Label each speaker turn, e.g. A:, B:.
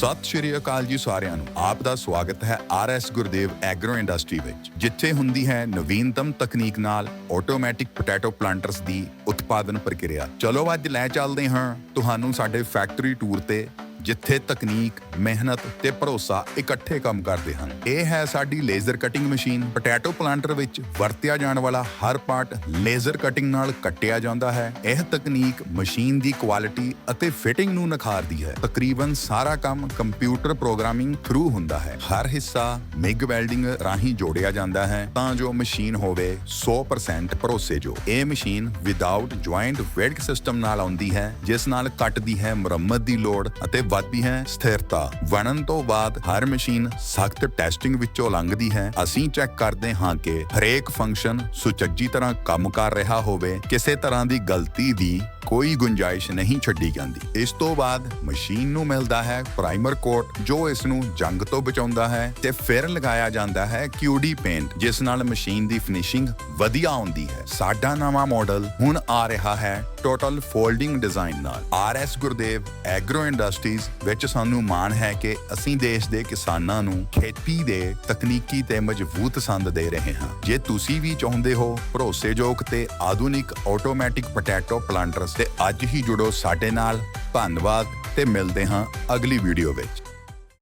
A: ਸਤਿ ਸ਼੍ਰੀ ਅਕਾਲ ਜੀ ਸਾਰਿਆਂ ਨੂੰ। ਆਪ ਦਾ ਸਵਾਗਤ ਹੈ R RS Gurdev agro industry ਵਿੱਚ, ਜਿੱਥੇ ਹੁੰਦੀ ਹੈ ਨਵੀਨਤਮ ਤਕਨੀਕ ਨਾਲ ਆਟੋਮੈਟਿਕ ਪੋਟੈਟੋ ਪਲਾਂਟਰਸ ਦੀ ਉਤਪਾਦਨ ਪ੍ਰਕਿਰਿਆ। ਚਲੋ ਅੱਜ ਲੈ ਚੱਲਦੇ ਹਾਂ। ਤੁਹਾਨੂੰ ਸਾਡੇ ਫੈਕਟਰੀ ਟੂਰ ਤੇ ਜਿੱਥੇ ਤਕਨੀਕ, ਮਿਹਨਤ ਤੇ ਭਰੋਸਾ ਇਕੱਠੇ ਕੰਮ ਕਰਦੇ ਹਨ। ਇਹ ਹੈ ਸਾਡੀ laser cutting machine. Potato planter ਵਿੱਚ ਵਰਤਿਆ ਜਾਣ ਵਾਲਾ ਹਰ ਪਾਰਟ ਲੇਜ਼ਰ ਕਟਿੰਗ ਨਾਲ ਕੱਟਿਆ ਜਾਂਦਾ ਹੈ। ਇਹ ਤਕਨੀਕ ਮਸ਼ੀਨ ਦੀ ਕੁਆਲਿਟੀ ਅਤੇ ਫਿਟਿੰਗ ਨੂੰ ਨਿਖਾਰਦੀ ਹੈ। ਤਕਰੀਬਨ ਸਾਰਾ ਕੰਮ ਕੰਪਿਊਟਰ ਪ੍ਰੋਗਰਾਮਿੰਗ ਥਰੂ ਹੁੰਦਾ ਹੈ। ਹਰ ਹਿੱਸਾ ਮਿਗ ਵੈਲਡਿੰਗ ਰਾਹੀਂ ਜੋੜਿਆ ਜਾਂਦਾ ਹੈ। ਤਾਂ ਜੋ ਮਸ਼ੀਨ ਹੋਵੇ 100% ਭਰੋਸੇਯੋਗ। ਇਹ machine without joint weld system ਨਾਲ ਆਉਂਦੀ ਹੈ, ਜਿਸ ਨਾਲ ਕੱਟਦੀ ਹੈ ਮੁਰੰਮਤ ਦੀ ਲੋੜ ਅਤੇ ਵੱਧਦੀ ਹੈ, ਸਥਿਰਤਾ ਬਣਨ ਤੋਂ ਬਾਅਦ ਹਰ ਮਸ਼ੀਨ ਸਖਤ ਟੈਸਟਿੰਗ ਵਿੱਚੋਂ ਲੰਘਦੀ ਹੈ। ਅਸੀਂ ਚੈੱਕ ਕਰਦੇ ਹਾਂ ਕਿ ਹਰੇਕ ਫੰਕਸ਼ਨ ਸੁਚੱਜੀ ਤਰ੍ਹਾਂ ਕੰਮ ਕਰ ਰਿਹਾ ਹੋਵੇ, ਕਿਸੇ ਤਰ੍ਹਾਂ ਦੀ ਗਲਤੀ ਦੀ ਕੋਈ ਗੁੰਜਾਇਸ਼ ਨਹੀਂ ਛੱਡੀ ਜਾਂਦੀ। ਇਸ ਤੋਂ ਬਾਅਦ ਮਸ਼ੀਨ ਨੂੰ ਮਿਲਦਾ ਹੈ ਪ੍ਰਾਈਮਰ ਕੋਟ, ਜੋ ਇਸ ਨੂੰ ਜੰਗ ਤੋਂ ਬਚਾਉਂਦਾ ਹੈ ਤੇ ਫਿਰ ਲਗਾਇਆ ਜਾਂਦਾ ਹੈ ਕਿਊਡੀ ਪੇਂਟ, ਜਿਸ ਨਾਲ ਮਸ਼ੀਨ ਦੀ ਫਿਨਿਸ਼ਿੰਗ ਵਧੀਆ ਆਉਂਦੀ ਹੈ। ਸਾਡਾ ਨਵਾਂ ਮਾਡਲ ਹੁਣ ਆ ਰਿਹਾ ਹੈ ਟੋਟਲ ਫੋਲਡਿੰਗ ਡਿਜ਼ਾਈਨ ਨਾਲ। ਆਰਐਸ ਗੁਰਦੇਵ ਐਗਰੋ ਇੰਡਸਟਰੀਜ਼ ਵਿੱਚ ਸਾਨੂੰ ਮਾਣ ਹੈ ਕਿ ਅਸੀਂ ਦੇਸ਼ ਦੇ ਕਿਸਾਨਾਂ ਨੂੰ ਖੇਤੀ ਦੇ ਤਕਨੀਕੀ ਤੇ ਮਜ਼ਬੂਤ ਸੰਦ ਦੇ ਰਹੇ ਹਾਂ। ਜੇ ਤੁਸੀਂ ਵੀ ਚਾਹੁੰਦੇ ਹੋ, ਭਰੋਸੇਯੋਗ ਤੇ ਆਧੁਨਿਕ ਆਟੋਮੈਟਿਕ ਪੋਟੈਟੋ ਪਲਾਂਟਰਸ ਤੇ ਅੱਜ ਹੀ ਜੁੜੋ ਸਾਡੇ ਨਾਲ। ਧੰਨਵਾਦ ਤੇ ਮਿਲਦੇ ਹਾਂ ਅਗਲੀ ਵੀਡੀਓ ਵਿੱਚ।